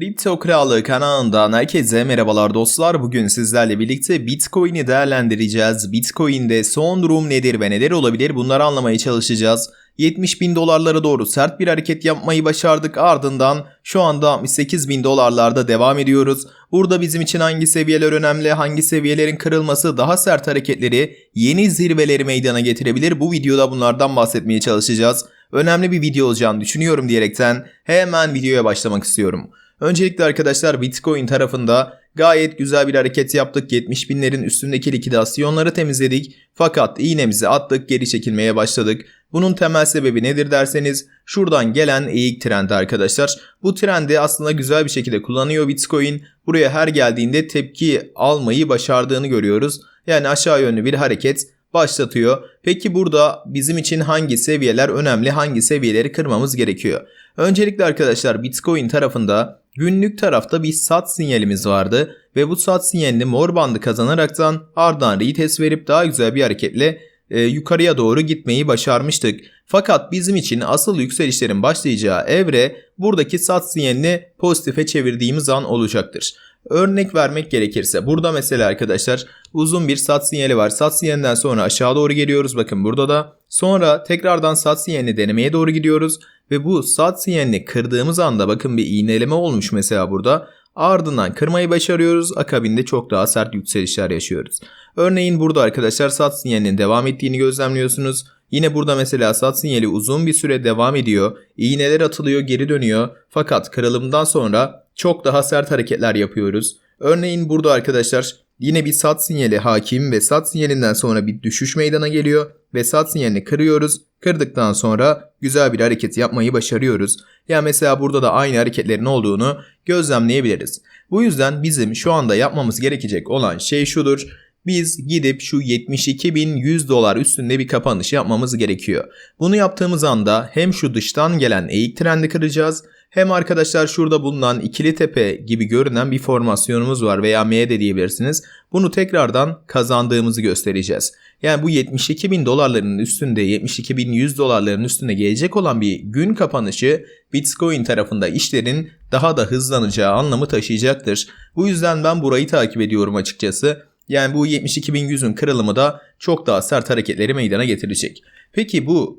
Kripto Krallığı kanalından herkese merhabalar dostlar. Bugün sizlerle birlikte Bitcoin'i değerlendireceğiz. Bitcoin'de son durum nedir ve neler olabilir bunları anlamaya çalışacağız. 70 bin dolarlara doğru sert bir hareket yapmayı başardık. Ardından şu anda 68 bin dolarlarda devam ediyoruz. Burada bizim için hangi seviyeler önemli, hangi seviyelerin kırılması daha sert hareketleri, yeni zirveleri meydana getirebilir. Bu videoda bunlardan bahsetmeye çalışacağız. Önemli bir video olacağını düşünüyorum diyerekten hemen videoya başlamak istiyorum. Öncelikle arkadaşlar Bitcoin tarafında gayet güzel bir hareket yaptık. 70 binlerin üstündeki likidasyonları temizledik. Fakat iğnemizi attık geri çekilmeye başladık. Bunun temel sebebi nedir derseniz şuradan gelen eğik trendi arkadaşlar. Bu trendi aslında güzel bir şekilde kullanıyor Bitcoin. Buraya her geldiğinde tepki almayı başardığını görüyoruz. Yani aşağı yönlü bir hareket başlatıyor. Peki burada bizim için hangi seviyeler önemli, hangi seviyeleri kırmamız gerekiyor? Öncelikle arkadaşlar Bitcoin tarafında günlük tarafta bir sat sinyalimiz vardı ve bu sat sinyalini mor bandı kazanaraktan ardından retest verip daha güzel bir hareketle e, yukarıya doğru gitmeyi başarmıştık. Fakat bizim için asıl yükselişlerin başlayacağı evre buradaki sat sinyalini pozitife çevirdiğimiz an olacaktır. Örnek vermek gerekirse burada mesela arkadaşlar uzun bir sat sinyali var. Sat sinyalinden sonra aşağı doğru geliyoruz. Bakın burada da. Sonra tekrardan sat sinyalini denemeye doğru gidiyoruz. Ve bu sat sinyalini kırdığımız anda bakın bir iğneleme olmuş mesela burada. Ardından kırmayı başarıyoruz. Akabinde çok daha sert yükselişler yaşıyoruz. Örneğin burada arkadaşlar sat sinyalinin devam ettiğini gözlemliyorsunuz. Yine burada mesela sat sinyali uzun bir süre devam ediyor. İğneler atılıyor geri dönüyor. Fakat kırılımdan sonra çok daha sert hareketler yapıyoruz. Örneğin burada arkadaşlar yine bir sat sinyali hakim ve sat sinyalinden sonra bir düşüş meydana geliyor ve sat sinyalini kırıyoruz. Kırdıktan sonra güzel bir hareket yapmayı başarıyoruz. Yani mesela burada da aynı hareketlerin olduğunu gözlemleyebiliriz. Bu yüzden bizim şu anda yapmamız gerekecek olan şey şudur. Biz gidip şu 72.100 dolar üstünde bir kapanış yapmamız gerekiyor. Bunu yaptığımız anda hem şu dıştan gelen eğik trendi kıracağız hem arkadaşlar şurada bulunan ikili tepe gibi görünen bir formasyonumuz var veya M de diyebilirsiniz. Bunu tekrardan kazandığımızı göstereceğiz. Yani bu 72 bin dolarların üstünde 72 bin 100 dolarların üstünde gelecek olan bir gün kapanışı Bitcoin tarafında işlerin daha da hızlanacağı anlamı taşıyacaktır. Bu yüzden ben burayı takip ediyorum açıkçası. Yani bu 72.100'ün kırılımı da çok daha sert hareketleri meydana getirecek. Peki bu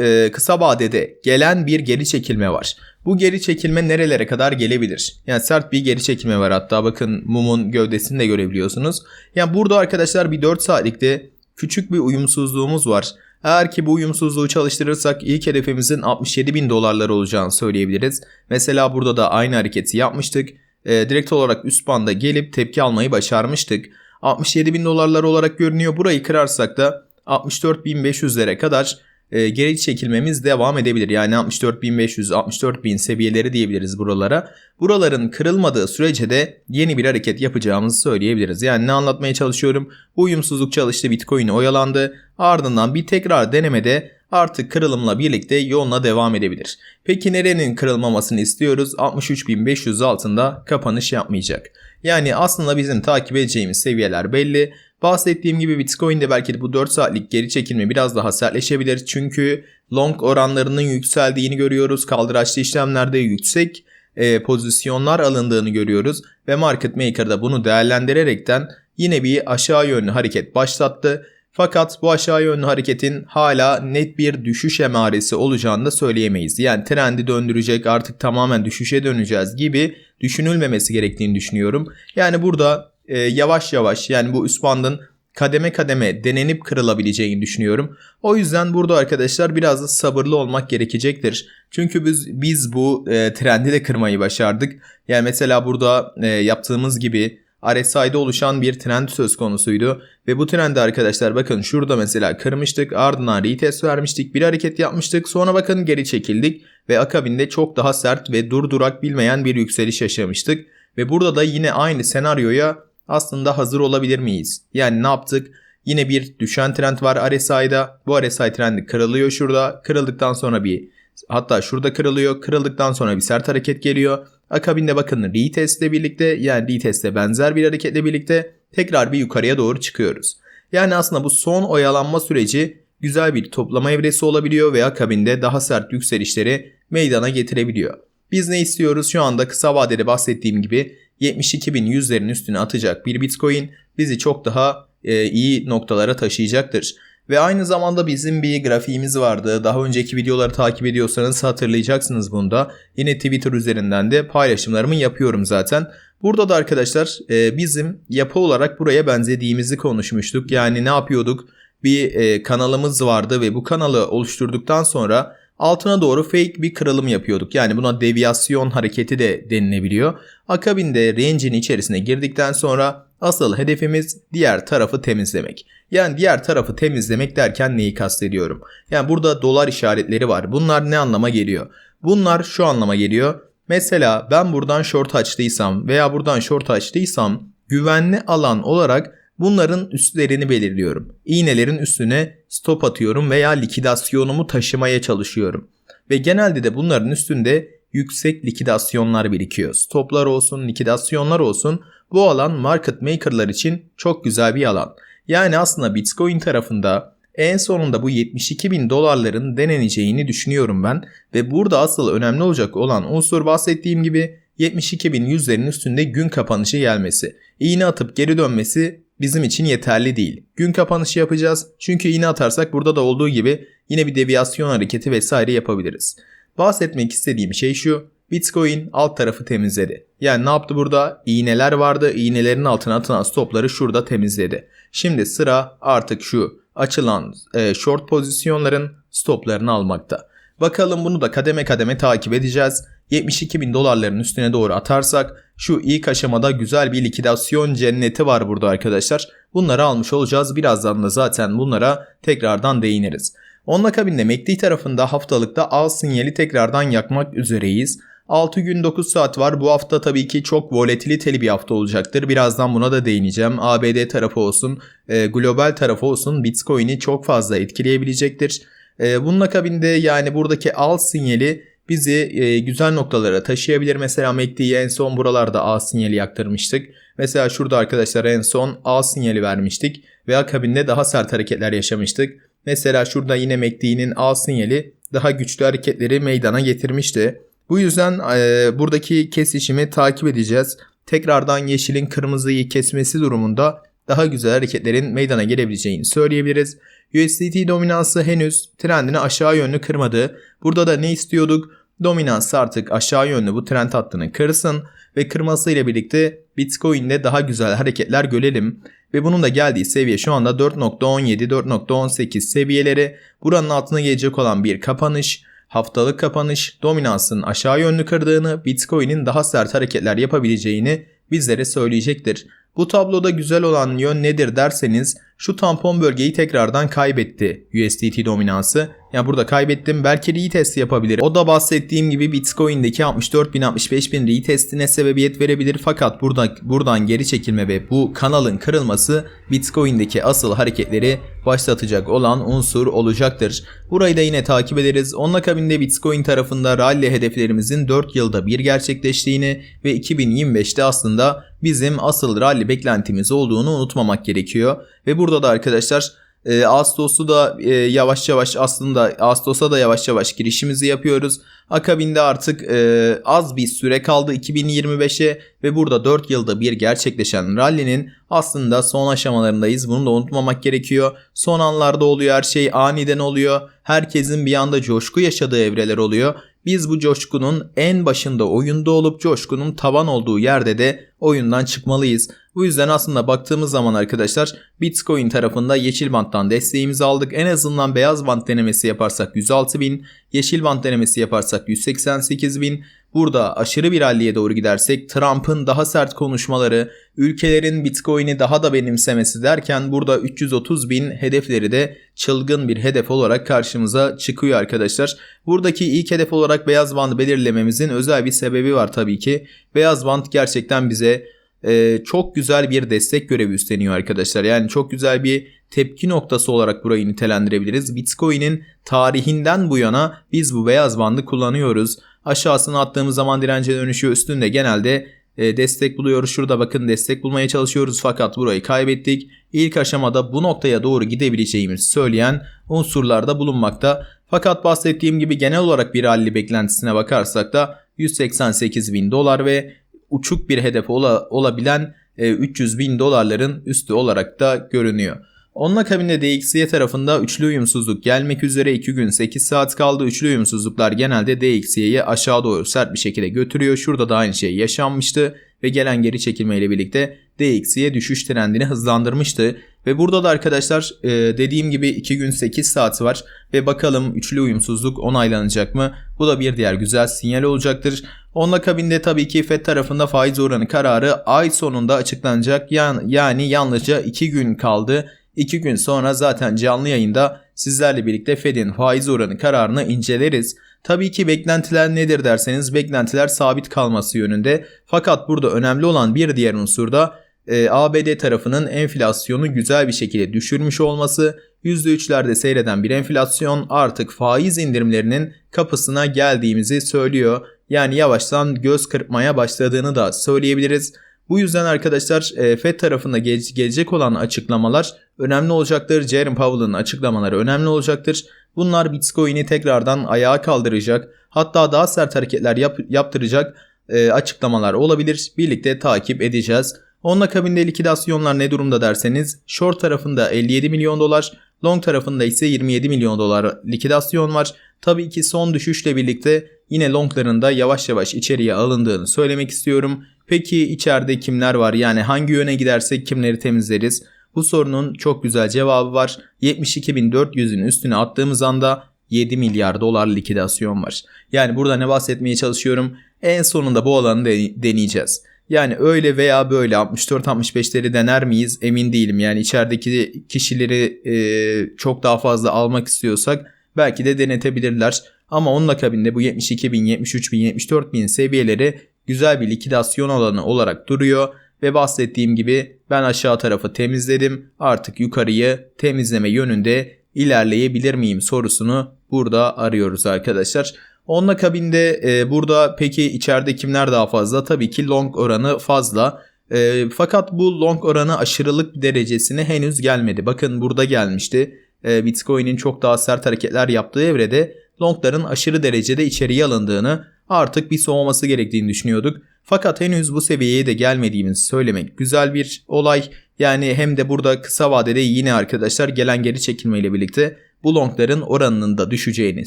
e, kısa vadede gelen bir geri çekilme var. Bu geri çekilme nerelere kadar gelebilir? Yani sert bir geri çekilme var hatta bakın mumun gövdesini de görebiliyorsunuz. Yani burada arkadaşlar bir 4 saatlikte küçük bir uyumsuzluğumuz var. Eğer ki bu uyumsuzluğu çalıştırırsak ilk hedefimizin 67 bin dolarlar olacağını söyleyebiliriz. Mesela burada da aynı hareketi yapmıştık. E, direkt olarak üst banda gelip tepki almayı başarmıştık. 67 bin dolarlar olarak görünüyor. Burayı kırarsak da 64.500'lere kadar e, geri çekilmemiz devam edebilir. Yani 64.500, 64.000 seviyeleri diyebiliriz buralara. Buraların kırılmadığı sürece de yeni bir hareket yapacağımızı söyleyebiliriz. Yani ne anlatmaya çalışıyorum? Bu uyumsuzluk çalıştı, Bitcoin oyalandı. Ardından bir tekrar denemede artık kırılımla birlikte yoluna devam edebilir. Peki nerenin kırılmamasını istiyoruz? 63.500 altında kapanış yapmayacak. Yani aslında bizim takip edeceğimiz seviyeler belli. Bahsettiğim gibi Bitcoin'de belki de bu 4 saatlik geri çekilme biraz daha sertleşebilir. Çünkü long oranlarının yükseldiğini görüyoruz. Kaldıraçlı işlemlerde yüksek e, pozisyonlar alındığını görüyoruz. Ve market maker da bunu değerlendirerekten yine bir aşağı yönlü hareket başlattı. Fakat bu aşağı yönlü hareketin hala net bir düşüş emaresi olacağını da söyleyemeyiz. Yani trendi döndürecek artık tamamen düşüşe döneceğiz gibi düşünülmemesi gerektiğini düşünüyorum. Yani burada e, yavaş yavaş yani bu üst bandın kademe kademe denenip kırılabileceğini düşünüyorum. O yüzden burada arkadaşlar biraz da sabırlı olmak gerekecektir. Çünkü biz biz bu e, trendi de kırmayı başardık. Yani mesela burada e, yaptığımız gibi RSI'de oluşan bir trend söz konusuydu. Ve bu trendi arkadaşlar bakın şurada mesela kırmıştık ardından retest vermiştik bir hareket yapmıştık sonra bakın geri çekildik ve akabinde çok daha sert ve durdurak bilmeyen bir yükseliş yaşamıştık. Ve burada da yine aynı senaryoya aslında hazır olabilir miyiz? Yani ne yaptık? Yine bir düşen trend var RSI'da. Bu RSI trendi kırılıyor şurada. Kırıldıktan sonra bir hatta şurada kırılıyor. Kırıldıktan sonra bir sert hareket geliyor. Akabinde bakın retest ile birlikte yani retestle benzer bir hareketle birlikte tekrar bir yukarıya doğru çıkıyoruz. Yani aslında bu son oyalanma süreci güzel bir toplama evresi olabiliyor ve akabinde daha sert yükselişleri meydana getirebiliyor. Biz ne istiyoruz? Şu anda kısa vadede bahsettiğim gibi 72.100'lerin üstüne atacak bir Bitcoin bizi çok daha e, iyi noktalara taşıyacaktır. Ve aynı zamanda bizim bir grafiğimiz vardı. Daha önceki videoları takip ediyorsanız hatırlayacaksınız bunda. Yine Twitter üzerinden de paylaşımlarımı yapıyorum zaten. Burada da arkadaşlar e, bizim yapı olarak buraya benzediğimizi konuşmuştuk. Yani ne yapıyorduk? Bir e, kanalımız vardı ve bu kanalı oluşturduktan sonra altına doğru fake bir kırılım yapıyorduk. Yani buna deviyasyon hareketi de denilebiliyor. Akabinde range'in içerisine girdikten sonra asıl hedefimiz diğer tarafı temizlemek. Yani diğer tarafı temizlemek derken neyi kastediyorum? Yani burada dolar işaretleri var. Bunlar ne anlama geliyor? Bunlar şu anlama geliyor. Mesela ben buradan short açtıysam veya buradan short açtıysam güvenli alan olarak bunların üstlerini belirliyorum. İğnelerin üstüne stop atıyorum veya likidasyonumu taşımaya çalışıyorum. Ve genelde de bunların üstünde yüksek likidasyonlar birikiyor. Stoplar olsun, likidasyonlar olsun bu alan market maker'lar için çok güzel bir alan. Yani aslında Bitcoin tarafında en sonunda bu 72 bin dolarların deneneceğini düşünüyorum ben. Ve burada asıl önemli olacak olan unsur bahsettiğim gibi 72 bin yüzlerin üstünde gün kapanışı gelmesi. İğne atıp geri dönmesi bizim için yeterli değil. Gün kapanışı yapacağız. Çünkü iğne atarsak burada da olduğu gibi yine bir deviyasyon hareketi vesaire yapabiliriz. Bahsetmek istediğim şey şu. Bitcoin alt tarafı temizledi. Yani ne yaptı burada? İğneler vardı. İğnelerin altına atılan stopları şurada temizledi. Şimdi sıra artık şu açılan e, short pozisyonların stoplarını almakta. Bakalım bunu da kademe kademe takip edeceğiz. 72 bin dolarların üstüne doğru atarsak şu ilk aşamada güzel bir likidasyon cenneti var burada arkadaşlar. Bunları almış olacağız. Birazdan da zaten bunlara tekrardan değiniriz. Onun akabinde MACD tarafında haftalıkta al sinyali tekrardan yakmak üzereyiz. 6 gün 9 saat var. Bu hafta tabii ki çok volatiliteli bir hafta olacaktır. Birazdan buna da değineceğim. ABD tarafı olsun, e, global tarafı olsun Bitcoin'i çok fazla etkileyebilecektir. E, bunun akabinde yani buradaki al sinyali bizi e, güzel noktalara taşıyabilir. Mesela MACD'ye en son buralarda A sinyali yaktırmıştık. Mesela şurada arkadaşlar en son A sinyali vermiştik ve akabinde daha sert hareketler yaşamıştık. Mesela şurada yine MACD'nin A sinyali daha güçlü hareketleri meydana getirmişti. Bu yüzden e, buradaki kesişimi takip edeceğiz. Tekrardan yeşilin kırmızıyı kesmesi durumunda daha güzel hareketlerin meydana gelebileceğini söyleyebiliriz. USDT dominansı henüz trendini aşağı yönlü kırmadı. Burada da ne istiyorduk? Dominans artık aşağı yönlü bu trend hattını kırsın ve kırmasıyla birlikte Bitcoin'de daha güzel hareketler görelim. Ve bunun da geldiği seviye şu anda 4.17-4.18 seviyeleri. Buranın altına gelecek olan bir kapanış haftalık kapanış dominansın aşağı yönlü kırdığını, Bitcoin'in daha sert hareketler yapabileceğini bizlere söyleyecektir. Bu tabloda güzel olan yön nedir derseniz şu tampon bölgeyi tekrardan kaybetti USDT dominansı. Yani burada kaybettim belki retest yapabilir. O da bahsettiğim gibi Bitcoin'deki 64.000-65.000 retestine sebebiyet verebilir. Fakat burada, buradan geri çekilme ve bu kanalın kırılması Bitcoin'deki asıl hareketleri başlatacak olan unsur olacaktır. Burayı da yine takip ederiz. Onun akabinde Bitcoin tarafında rally hedeflerimizin 4 yılda bir gerçekleştiğini ve 2025'te aslında bizim asıl rally beklentimiz olduğunu unutmamak gerekiyor. Ve burada da arkadaşlar e, Ağustos'u da e, yavaş yavaş aslında Ağustos'a da yavaş yavaş girişimizi yapıyoruz. Akabinde artık e, az bir süre kaldı 2025'e ve burada 4 yılda bir gerçekleşen rally'nin aslında son aşamalarındayız. Bunu da unutmamak gerekiyor. Son anlarda oluyor her şey aniden oluyor. Herkesin bir anda coşku yaşadığı evreler oluyor. Biz bu coşkunun en başında oyunda olup coşkunun tavan olduğu yerde de oyundan çıkmalıyız. Bu yüzden aslında baktığımız zaman arkadaşlar Bitcoin tarafında yeşil banttan desteğimizi aldık. En azından beyaz bant denemesi yaparsak 106 bin, yeşil bant denemesi yaparsak 188 bin. Burada aşırı bir halliye doğru gidersek Trump'ın daha sert konuşmaları, ülkelerin Bitcoin'i daha da benimsemesi derken burada 330 bin hedefleri de çılgın bir hedef olarak karşımıza çıkıyor arkadaşlar. Buradaki ilk hedef olarak beyaz bandı belirlememizin özel bir sebebi var tabii ki. Beyaz band gerçekten bize e, çok güzel bir destek görevi üstleniyor arkadaşlar. Yani çok güzel bir tepki noktası olarak burayı nitelendirebiliriz. Bitcoin'in tarihinden bu yana biz bu beyaz bandı kullanıyoruz. Aşağısına attığımız zaman dirence dönüşüyor. Üstünde genelde e, destek buluyoruz. Şurada bakın destek bulmaya çalışıyoruz fakat burayı kaybettik. İlk aşamada bu noktaya doğru gidebileceğimizi söyleyen unsurlarda bulunmakta. Fakat bahsettiğim gibi genel olarak bir rally beklentisine bakarsak da 188 bin dolar ve uçuk bir hedef ola- olabilen e, 300 bin dolarların üstü olarak da görünüyor. Onun akabinde DXY tarafında üçlü uyumsuzluk gelmek üzere 2 gün 8 saat kaldı. Üçlü uyumsuzluklar genelde DXY'yi aşağı doğru sert bir şekilde götürüyor. Şurada da aynı şey yaşanmıştı ve gelen geri çekilmeyle birlikte DXY düşüş trendini hızlandırmıştı. Ve burada da arkadaşlar e, dediğim gibi 2 gün 8 saat var ve bakalım üçlü uyumsuzluk onaylanacak mı? Bu da bir diğer güzel sinyal olacaktır. Onun akabinde tabii ki FED tarafında faiz oranı kararı ay sonunda açıklanacak. Yani, yani yalnızca 2 gün kaldı. 2 gün sonra zaten canlı yayında sizlerle birlikte Fed'in faiz oranı kararını inceleriz. Tabii ki beklentiler nedir derseniz beklentiler sabit kalması yönünde. Fakat burada önemli olan bir diğer unsur da e, ABD tarafının enflasyonu güzel bir şekilde düşürmüş olması. %3'lerde seyreden bir enflasyon artık faiz indirimlerinin kapısına geldiğimizi söylüyor. Yani yavaştan göz kırpmaya başladığını da söyleyebiliriz. Bu yüzden arkadaşlar e, FED tarafında gele- gelecek olan açıklamalar önemli olacaktır. Jerome Powell'ın açıklamaları önemli olacaktır. Bunlar Bitcoin'i tekrardan ayağa kaldıracak. Hatta daha sert hareketler yap- yaptıracak e, açıklamalar olabilir. Birlikte takip edeceğiz. Onun akabinde likidasyonlar ne durumda derseniz short tarafında 57 milyon dolar, long tarafında ise 27 milyon dolar likidasyon var. Tabii ki son düşüşle birlikte yine longların da yavaş yavaş içeriye alındığını söylemek istiyorum. Peki içeride kimler var? Yani hangi yöne gidersek kimleri temizleriz? Bu sorunun çok güzel cevabı var. 72.400'ün üstüne attığımız anda 7 milyar dolar likidasyon var. Yani burada ne bahsetmeye çalışıyorum? En sonunda bu alanı de- deneyeceğiz. Yani öyle veya böyle 64-65'leri dener miyiz emin değilim. Yani içerideki kişileri e, çok daha fazla almak istiyorsak belki de denetebilirler. Ama onun akabinde bu 72 bin, 73 bin, 74 bin seviyeleri güzel bir likidasyon alanı olarak duruyor. Ve bahsettiğim gibi ben aşağı tarafı temizledim. Artık yukarıyı temizleme yönünde ilerleyebilir miyim sorusunu burada arıyoruz arkadaşlar. Onun akabinde e, burada peki içeride kimler daha fazla? Tabii ki long oranı fazla. E, fakat bu long oranı aşırılık derecesine henüz gelmedi. Bakın burada gelmişti. E, Bitcoin'in çok daha sert hareketler yaptığı evrede longların aşırı derecede içeriye alındığını artık bir soğuması gerektiğini düşünüyorduk. Fakat henüz bu seviyeye de gelmediğimizi söylemek güzel bir olay. Yani hem de burada kısa vadede yine arkadaşlar gelen geri çekilmeyle birlikte bu longların oranının da düşeceğini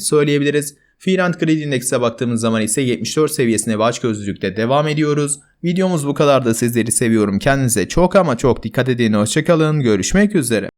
söyleyebiliriz. And Greed Index'e baktığımız zaman ise 74 seviyesine ve açgözlülükte devam ediyoruz. Videomuz bu kadar da sizleri seviyorum. Kendinize çok ama çok dikkat edin. Hoşçakalın. Görüşmek üzere.